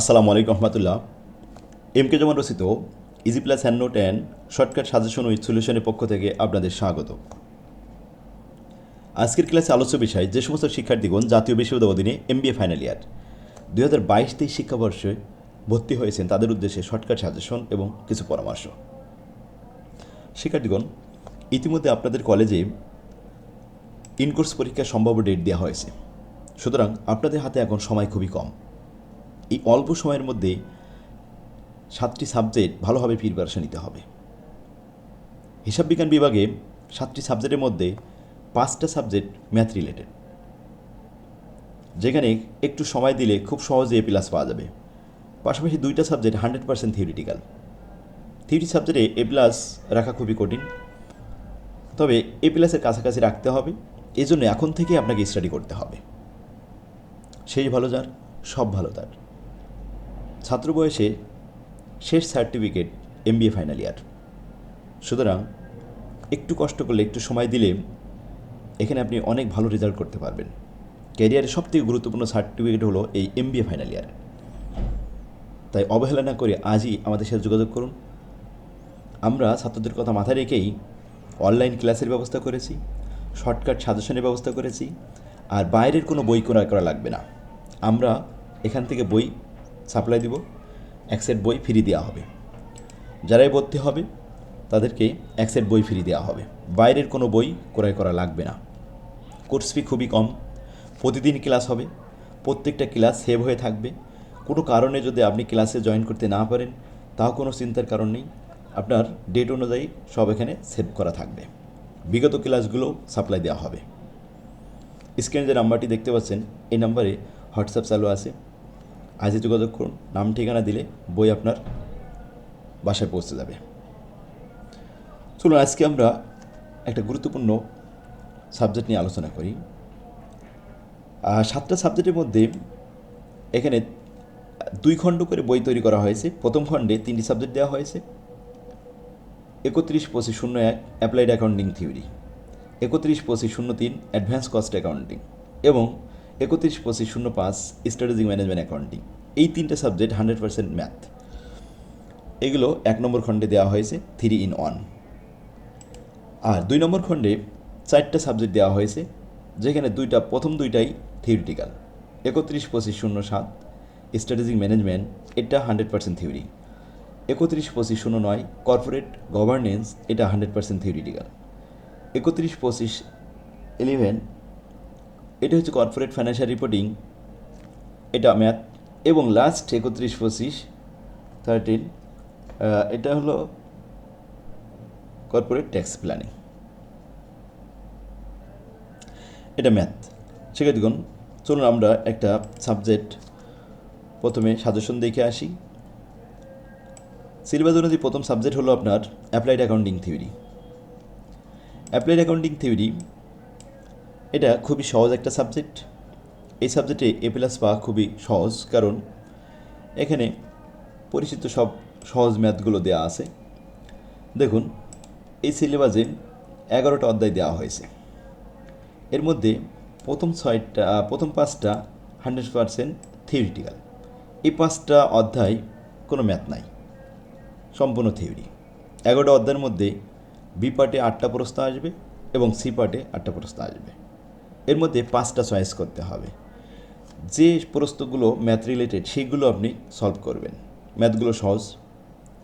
আসসালামু আলাইকুম রহমতুল্লাহ। M K Zaman রচিত easy plus hand note and shortcut suggestion with সলিউশনের পক্ষ থেকে আপনাদের স্বাগত। আজকের ক্লাসে আলোচ্য বিষয়, যে সমস্ত শিক্ষার্থীগণ জাতীয় বিশ্ববিদ্যালয় অধীনে এমবিএ ফাইনাল ইয়ার দুই হাজার বাইশ তেইশ শিক্ষাবর্ষে ভর্তি হয়েছেন, তাদের উদ্দেশ্যে শর্টকাট সাজেশন এবং কিছু পরামর্শ। শিক্ষার্থীগণ, ইতিমধ্যে আপনাদের কলেজে ইনকোর্স পরীক্ষার সম্ভাব্য ডেট দেওয়া হয়েছে। সুতরাং আপনাদের হাতে এখন সময় খুবই কম। এই অল্প সময়ের মধ্যে সাতটি সাবজেক্ট ভালোভাবে প্রিপারেশন নিতে হবে। হিসাব বিজ্ঞান বিভাগে সাতটি সাবজেক্টের মধ্যে পাঁচটা সাবজেক্ট ম্যাথ রিলেটেড যেখানে একটু সময় দিলে খুব সহজে এ প্লাস পাওয়া যাবে। পাশাপাশি দুইটা subject hundred percent theoretical theory সাবজেক্টে এ প্লাস রাখা খুবই কঠিন। তবে এ প্লাসের কাছাকাছি রাখতে হবে। এই জন্য এখন থেকে আপনাকে স্টাডি করতে হবে। সেই ভালো যার, সব ভালো তার। ছাত্র বয়সে শেষ সার্টিফিকেট এমবিএ ফাইনাল ইয়ার। সুতরাং একটু কষ্ট করলে, একটু সময় দিলে এখানে আপনি অনেক ভালো রেজাল্ট করতে পারবেন। ক্যারিয়ারের সবথেকে গুরুত্বপূর্ণ সার্টিফিকেট হলো এই এমবিএ ফাইনাল ইয়ার। তাই অবহেলা না করে আজই আমাদের সাথে যোগাযোগ করুন। আমরা ছাত্রদের কথা মাথায় রেখেই অনলাইন ক্লাসের ব্যবস্থা করেছি শর্টকাট সাজেশনের ব্যবস্থা করেছি, আর বাইরের কোনো বই ক্রয় করা লাগবে না। আমরা এখান থেকে বই সাপ্লাই দিব, এক সেট বই ফ্রি দেওয়া হবে। যারাই ভর্তি হবে তাদেরকে এক সেট বই ফ্রি দেওয়া হবে। বাইরের কোনো বই ক্রয় করা লাগবে না। কোর্স ফি খুবই কম, প্রতিদিন ক্লাস হবে, প্রত্যেকটা ক্লাস সেভ হয়ে থাকবে। কোনো কারণে যদি আপনি ক্লাসে জয়েন করতে না পারেন, তাও কোনো চিন্তার কারণ নেই। আপনার ডেট অনুযায়ী সব এখানে সেভ করা থাকবে। বিগত ক্লাসগুলো সাপ্লাই দেওয়া হবে। স্ক্রিনে যে নাম্বারটি দেখতে পাচ্ছেন, এই নাম্বারে হোয়াটসঅ্যাপ চালু আছে। আজই যোগাযোগ করুন। নাম, ঠিকানা দিলে বই আপনার বাসায় পৌঁছে যাবে। চলুন, আজকে আমরা একটা গুরুত্বপূর্ণ সাবজেক্ট নিয়ে আলোচনা করি। সাতটা সাবজেক্টের মধ্যে এখানে দুই খণ্ড করে বই তৈরি করা হয়েছে। প্রথম খণ্ডে তিনটি সাবজেক্ট দেওয়া হয়েছে। একত্রিশ পঁচিশ শূন্য এক অ্যাপ্লাইড অ্যাকাউন্টিং থিওরি। একত্রিশ পঁচিশ শূন্য তিন অ্যাডভান্স কস্ট অ্যাকাউন্টিং এবং একত্রিশ পঁচিশ শূন্য পাঁচ স্ট্র্যাটেজিক ম্যানেজমেন্ট অ্যাকাউন্টিং এই তিনটে সাবজেক্ট হান্ড্রেড পার্সেন্ট ম্যাথ এগুলো এক নম্বর খণ্ডে দেওয়া হয়েছে থ্রি ইন ওয়ান আর দুই নম্বর খণ্ডে চারটা সাবজেক্ট দেওয়া হয়েছে, যেখানে দুইটা, প্রথম দুইটাই থিওরিটিক্যাল একত্রিশ পঁচিশ শূন্য সাত স্ট্র্যাটেজিক ম্যানেজমেন্ট এটা হান্ড্রেড পার্সেন্ট থিওরি একত্রিশ পঁচিশ শূন্য নয় কর্পোরেট গভর্নেন্স এটা হান্ড্রেড পার্সেন্ট থিওরিটিক্যাল একত্রিশ পঁচিশ ইলেভেন এটা হচ্ছে কর্পোরেট ফাইন্যান্সিয়াল রিপোর্টিং এটা ম্যাথ এবং লাস্ট একত্রিশ পঁচিশ থার্টিন এটা হলো কর্পোরেট ট্যাক্স প্ল্যানিং এটা ম্যাথ শিক্ষার্থীগণ চলুন আমরা একটা সাবজেক্ট প্রথমে সাজেশন দেখে আসি। সিলেবাস অনুযায়ী প্রথম সাবজেক্ট হলো আপনার applied accounting theory applied accounting theory এটা খুবই সহজ একটা সাবজেক্ট এই সাবজেক্টে এ প্লাস পাওয়া খুবই সহজ, কারণ এখানে পরিচিত সব সহজ ম্যাথগুলো দেওয়া আছে। দেখুন, এই সিলেবাসে এগারোটা অধ্যায় দেওয়া হয়েছে। এর মধ্যে প্রথম ছয়টা, প্রথম পাঁচটা হান্ড্রেড পারসেন্ট থিওরিটিক্যাল এই পাঁচটা অধ্যায় কোনো ম্যাথ নাই, সম্পূর্ণ থিওরি এগারোটা অধ্যায়ের মধ্যে বি পার্টে আটটা প্রশ্ন আসবে এবং সি পার্টে আটটা প্রশ্ন আসবে। এর মধ্যে পাঁচটা চয়েস করতে হবে। যে প্রশ্নগুলো ম্যাথ রিলেটেড সেগুলো আপনি সলভ করবেন। ম্যাথগুলো সহজ,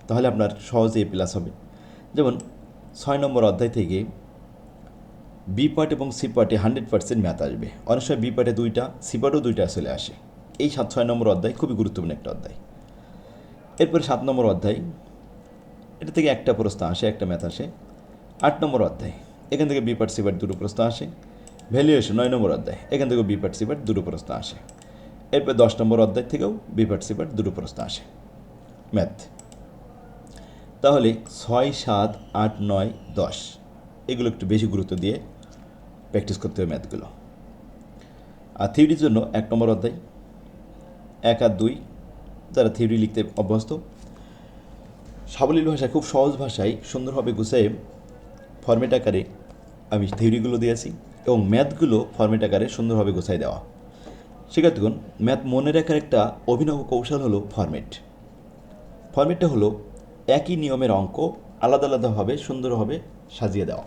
তাহলে আপনার সহজে এ প্লাস হবে। যেমন ছয় নম্বর অধ্যায় থেকে বি পার্ট এবং সি পার্টে হান্ড্রেড পার্সেন্ট ম্যাথ আসবে। অনেক সময় বি পার্টে দুইটা সি পার্টেও দুইটা চলে আসে। এই সাত, ছয় নম্বর অধ্যায় খুবই গুরুত্বপূর্ণ একটা অধ্যায়। এরপরে সাত নম্বর অধ্যায়, এটা থেকে একটা প্রশ্ন আসে, একটা ম্যাথ আসে। আট নম্বর অধ্যায়, এখান থেকে বি পার্ট সি পার্ট দুটো প্রশ্ন আসে। ভ্যালুয়েশন নয় নম্বর অধ্যায়। এখান থেকেও বি পার্ট সি পার্ট দুটো প্রশ্ন আসে। এরপর দশ নম্বর অধ্যায় থেকেও বি পার্ট সি পার্ট দুটো প্রশ্ন আসে। ম্যাথ। তাহলে ছয়, সাত, আট, নয়, দশ, এগুলো একটু বেশি গুরুত্ব দিয়ে প্র্যাকটিস করতে হবে ম্যাথগুলো। আর থিওরির জন্য এক নম্বর অধ্যায়, এক আর দুই, যারা থিওরি লিখতে অভ্যস্ত, সাবলীল ভাষায়, খুব সহজ ভাষায় সুন্দরভাবে গুছিয়ে ফর্মেট আকারে আমি থিওরিগুলো দিয়েছি এবং ম্যাথগুলো ফর্মেট আকারে সুন্দরভাবে গোছাই দেওয়া। শিক্ষার্থীগণ, ম্যাথ মনে রাখার একটা অভিনব কৌশল হলো ফরম্যাট ফরম্যাটটা হলো একই নিয়মের অঙ্ক আলাদা আলাদাভাবে সুন্দরভাবে সাজিয়ে দেওয়া।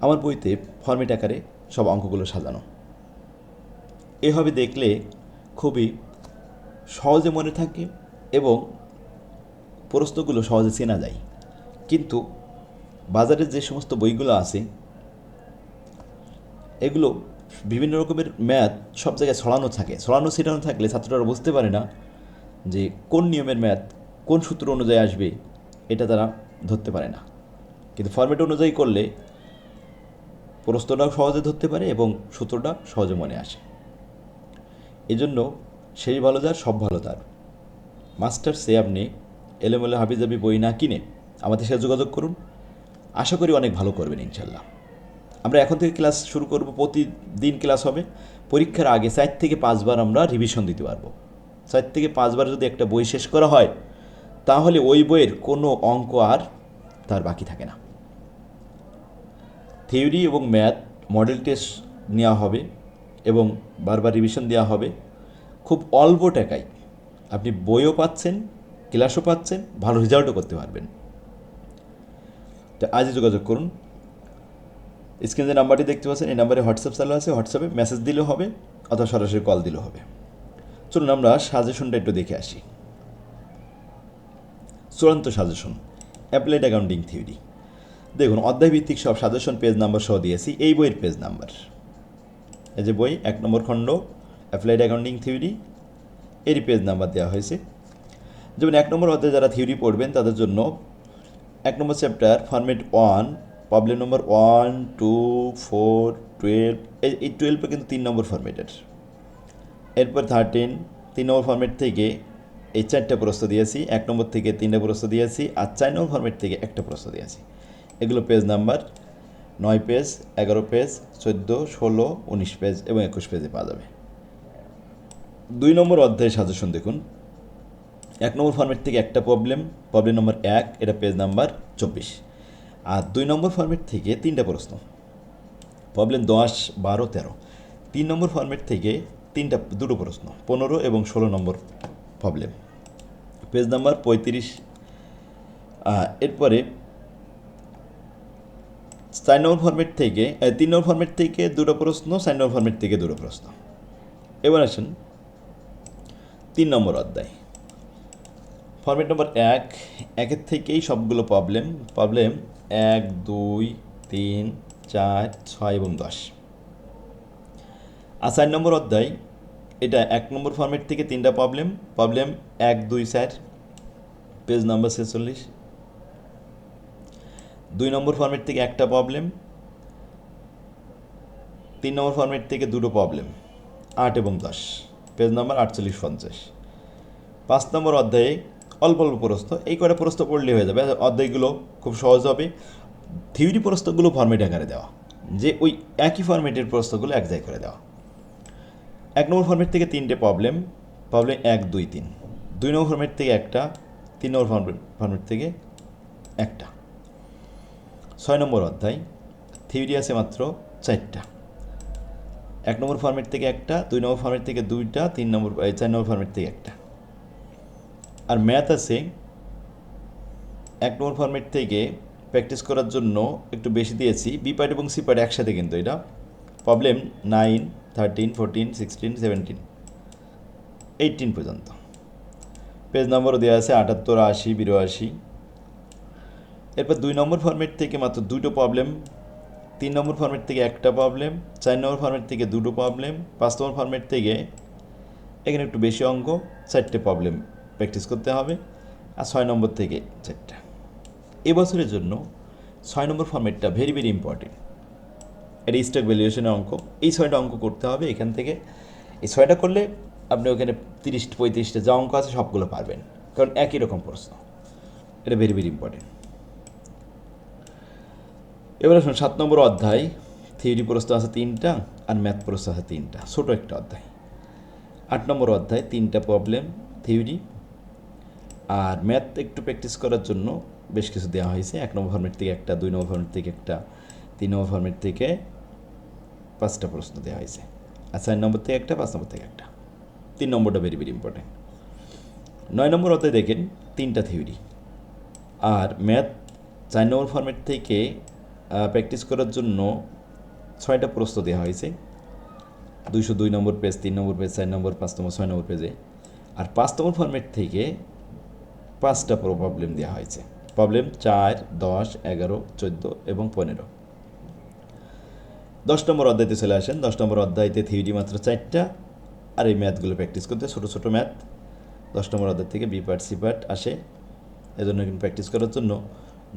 আমার বইতে ফরম্যাট আকারে সব অঙ্কগুলো সাজানো। এভাবে দেখলে খুবই সহজে মনে থাকে এবং প্রশ্নগুলো সহজে চেনা যায়। কিন্তু বাজারে যে সমস্ত বইগুলো আছে এগুলো বিভিন্ন রকমের ম্যাথ সব জায়গায় ছড়ানো থাকে। ছড়ানো, ছিটানো থাকলে ছাত্ররা বুঝতে পারে না যে কোন নিয়মের ম্যাথ কোন সূত্র অনুযায়ী আসবে, এটা তারা ধরতে পারে না। কিন্তু ফরম্যাট অনুযায়ী করলে প্রশ্নটাও সহজে ধরতে পারে এবং সূত্রটা সহজে মনে আসে। এজন্য সেই ভালো যার, সব ভালো তার। মাস্টার সে আপনি এলোমেলো হাবিজাবি বই না কিনে আমাদের সাথে যোগাযোগ করুন। আশা করি অনেক ভালো করবেন ইনশাল্লাহ। আমরা এখন থেকে ক্লাস শুরু করব, প্রতিদিন ক্লাস হবে। পরীক্ষার আগে চার থেকে পাঁচবার আমরা রিভিশন দিতে পারব। চার থেকে পাঁচবার যদি একটা বই শেষ করা হয়, তাহলে ওই বইয়ের কোনো অঙ্ক আর তার বাকি থাকে না। থিওরি এবং ম্যাথ মডেল টেস্ট নেওয়া হবে এবং বারবার রিভিশন দেওয়া হবে। খুব অল্প টাকায় আপনি বইও পাচ্ছেন ক্লাসও পাচ্ছেন, ভালো রেজাল্টও করতে পারবেন। তো আজই যোগাযোগ করুন। স্ক্রিনে যে নাম্বারটি দেখতে পাচ্ছেন, এই নাম্বারে হোয়াটসঅ্যাপ চালু আছে। হোয়াটসঅ্যাপে মেসেজ দিলেও হবে, অথবা সরাসরি কল দিলেও হবে। চলুন আমরা সাজেশনটা একটু দেখে আসি। চূড়ান্ত সাজেশন, অ্যাপ্লাইড অ্যাকাউন্টিং থিওরি। দেখুন, অধ্যায়ভিত্তিক সব সাজেশন পেজ নাম্বার সহ দিয়েছি, এই বইয়ের পেজ নাম্বার। এই যে বই, এক নম্বর খণ্ড, অ্যাপ্লাইড অ্যাকাউন্টিং থিওরি এরই পেজ নাম্বার দেওয়া হয়েছে। যেমন, এক নম্বর অধ্যায়ে যারা থিওরি পড়বেন, তাদের জন্য এক number chapter format one problem number one two four twelve এই টুয়েলভে কিন্তু তিন নম্বর ফরমেটের এরপর থার্টিন তিন নম্বর ফরমেট থেকে এই চারটা প্রশ্ন দিয়েছি। এক নম্বর থেকে তিনটা প্রশ্ন দিয়েছি আর চার নম্বর ফরমেট থেকে একটা প্রশ্ন দিয়েছি। এগুলো পেজ নাম্বার নয় পেজ এগারো পেজ চোদ্দ, ষোলো, উনিশ পেজ এবং একুশ পেজে পাওয়া যাবে। দুই নম্বর অধ্যায়ের সাজেশন দেখুন। এক নম্বর ফর্মেট থেকে একটা প্রবলেম প্রবলেম নম্বর এক, এটা পেজ নাম্বার চব্বিশ। আর দুই নম্বর ফর্মেট থেকে তিনটা প্রশ্ন। প্রবলেম দশ, বারো, তেরো। তিন নম্বর ফর্মেট থেকে তিনটা, দুটো প্রশ্ন, পনেরো এবং ষোলো নম্বর প্রবলেম পেজ নাম্বার পঁয়ত্রিশ। এরপরে চার নম্বর ফর্মেট থেকে তিন নম্বর ফর্মেট থেকে দুটো প্রশ্ন, চার নম্বর ফর্মেট থেকে দুটো প্রশ্ন। এবার আসেন তিন নম্বর অধ্যায়। ফর্মেট নম্বর এক, একের থেকেই সবগুলো প্রবলেম প্রবলেম এক, দুই, তিন, চার, ছয় এবং দশ। আর চার নম্বর অধ্যায়, এটা এক নম্বর ফর্মেট থেকে তিনটা প্রবলেম প্রবলেম এক, দুই, চার পেজ নম্বর ছেচল্লিশ। দুই নম্বর ফর্মেট থেকে একটা প্রবলেম তিন নম্বর ফর্মেট থেকে দুটো প্রবলেম আট এবং দশ পেজ নম্বর আটচল্লিশ পঞ্চাশ। পাঁচ নম্বর অধ্যায়ে অল্প অল্প প্রশ্ন এই কটা প্রশ্ন পড়লে হয়ে যাবে। অধ্যায়গুলো খুব সহজ হবে। থিওরি প্রশ্নগুলো ফর্মেট আকারে দেওয়া, যে ওই একই ফর্মেটের প্রশ্নগুলো এক জায়গায় করে দেওয়া। এক নম্বর ফর্মেট থেকে তিনটে প্রবলেম প্রবলেম এক, দুই, তিন। দুই নম্বর ফর্মেট থেকে একটা, তিন নম্বর ফর্মেট ফর্মেট থেকে একটা। ছয় নম্বর অধ্যায় থিওরি আছে মাত্র চারটা। এক নম্বর ফর্মেট থেকে একটা, দুই নম্বর ফর্মেট থেকে দুইটা, তিন নম্বর চার নম্বর ফর্মেট থেকে একটা। আর ম্যাথ আছে, এক নম্বর ফর্মেট থেকে প্র্যাকটিস করার জন্য একটু বেশি দিয়েছি বি পার্ট এবং সি পার্ট একসাথে কিন্তু এটা। Problem nine thirteen fourteen sixteen seventeen eighteen পর্যন্ত। পেজ নম্বরও দেওয়া আছে আটাত্তর, আশি, বিরাশি। এরপর দুই নম্বর ফর্মেট থেকে মাত্র দুটো প্রবলেম তিন নম্বর ফর্মেট থেকে একটা প্রবলেম চার নম্বর ফর্মেট থেকে দুটো প্রবলেম পাঁচ নম্বর ফর্মেট থেকে এখানে একটু বেশি অঙ্ক, চারটে প্রবলেম প্র্যাকটিস করতে হবে। আর ছয় নম্বর থেকে চারটা। এবছরের জন্য ছয় নম্বর ফর্মেটটা ভেরি ভেরি ইম্পর্টেন্ট এটা স্টক ভ্যালুয়েশনের অঙ্ক। এই ছয়টা অঙ্ক করতে হবে এখান থেকে। এই ছয়টা করলে আপনি ওখানে তিরিশ, পঁয়ত্রিশটা যা অঙ্ক আছে সবগুলো পারবেন। কারণ একই রকম প্রশ্ন। এটা ভেরি ভেরি ইম্পর্টেন্ট এবার আসুন সাত নম্বর অধ্যায়। থিওরি প্রশ্ন আছে তিনটা আর ম্যাথ প্রশ্ন আছে তিনটা। ছোটো একটা অধ্যায়। আট নম্বর অধ্যায়, তিনটা প্রবলেম থিওরি আর ম্যাথ একটু প্র্যাকটিস করার জন্য বেশ কিছু দেওয়া হয়েছে। এক নম্বর ফর্মেট থেকে একটা, দুই নম্বর ফর্মেট থেকে একটা, তিন নম্বর ফর্মেট থেকে পাঁচটা প্রশ্ন দেওয়া হয়েছে। আর চার নম্বর থেকে একটা, পাঁচ নম্বর থেকে একটা। তিন নম্বরটা ভেরি ভেরি ইম্পর্টেন্ট নয় নম্বর অধ্যায় দেখেন, তিনটা থিওরি আর ম্যাথ চার নম্বর ফর্মেট থেকে প্র্যাকটিস করার জন্য ছয়টা প্রশ্ন দেওয়া হয়েছে। দুইশো দুই নম্বর পেজ তিন নম্বর পেজ চার নম্বর, পাঁচ নম্বর, ছয় নম্বর পেজে আর পাঁচ নম্বর ফর্মেট থেকে পাঁচটা প্রবলেম দেওয়া হয়েছে। প্রবলেম চার, দশ, এগারো, চোদ্দ এবং পনেরো। দশ নম্বর অধ্যায়তে চলে আসেন। দশ নম্বর অধ্যায়তে থিওরি মাত্র চারটা। আর এই ম্যাথগুলো প্র্যাকটিস করতে ছোটো ছোটো ম্যাথ দশ নম্বর অধ্যায় থেকে বি পার্ট সি পার্ট আসে। এজন্য কিন্তু প্র্যাকটিস করার জন্য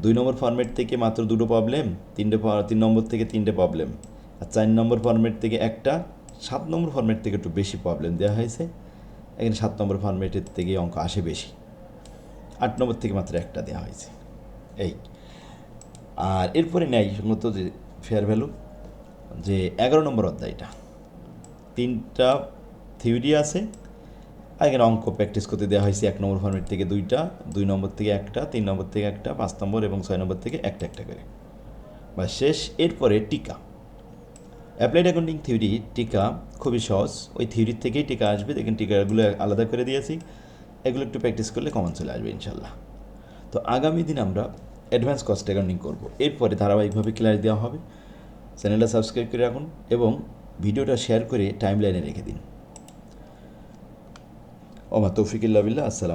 দুই নম্বর ফর্মেট থেকে মাত্র দুটো প্রবলেম তিনটে তিন নম্বর থেকে তিনটে প্রবলেম আর চার নম্বর ফর্মেট থেকে একটা, সাত নম্বর ফর্মেট থেকে একটু বেশি প্রবলেম দেওয়া হয়েছে। এখানে সাত নম্বর ফর্মেটের থেকে অঙ্ক আসে বেশি। আট নম্বর থেকে মাত্র একটা দেওয়া হয়েছে। এই। আর এরপরে নেয় মূলত যে ফেয়ার ভ্যালু যে এগারো নম্বর অধ্যায়টা। তিনটা থিওরি আছে। এখানে অঙ্ক প্র্যাকটিস করতে দেওয়া হয়েছে এক নম্বর ফর্মেট থেকে দুইটা, দুই নম্বর থেকে একটা, তিন নম্বর থেকে একটা, পাঁচ নম্বর এবং ছয় নম্বর থেকে একটা একটা করে। বা শেষ, এরপরে টিকা। অ্যাপ্লাইড অ্যাকাউন্টিং থিওরি টিকা, খুবই সহজ। ওই থিওরির থেকেই টিকা আসবে। দেখেন টিকাগুলো আলাদা করে দিয়েছি। এগুলো একটু প্র্যাকটিস করলে কমন চলে আসবে ইনশাল্লাহ। তো আগামী দিন আমরা অ্যাডভান্স কস্ট অ্যাকাউন্টিং করব। এরপরে ধারাবাহিকভাবে ক্লাস দেওয়া হবে। চ্যানেলটা সাবস্ক্রাইব করে রাখুন এবং ভিডিওটা শেয়ার করে টাইম লাইনে রেখে দিন। ওমা তৌফিকুল্লাহ আসসালাম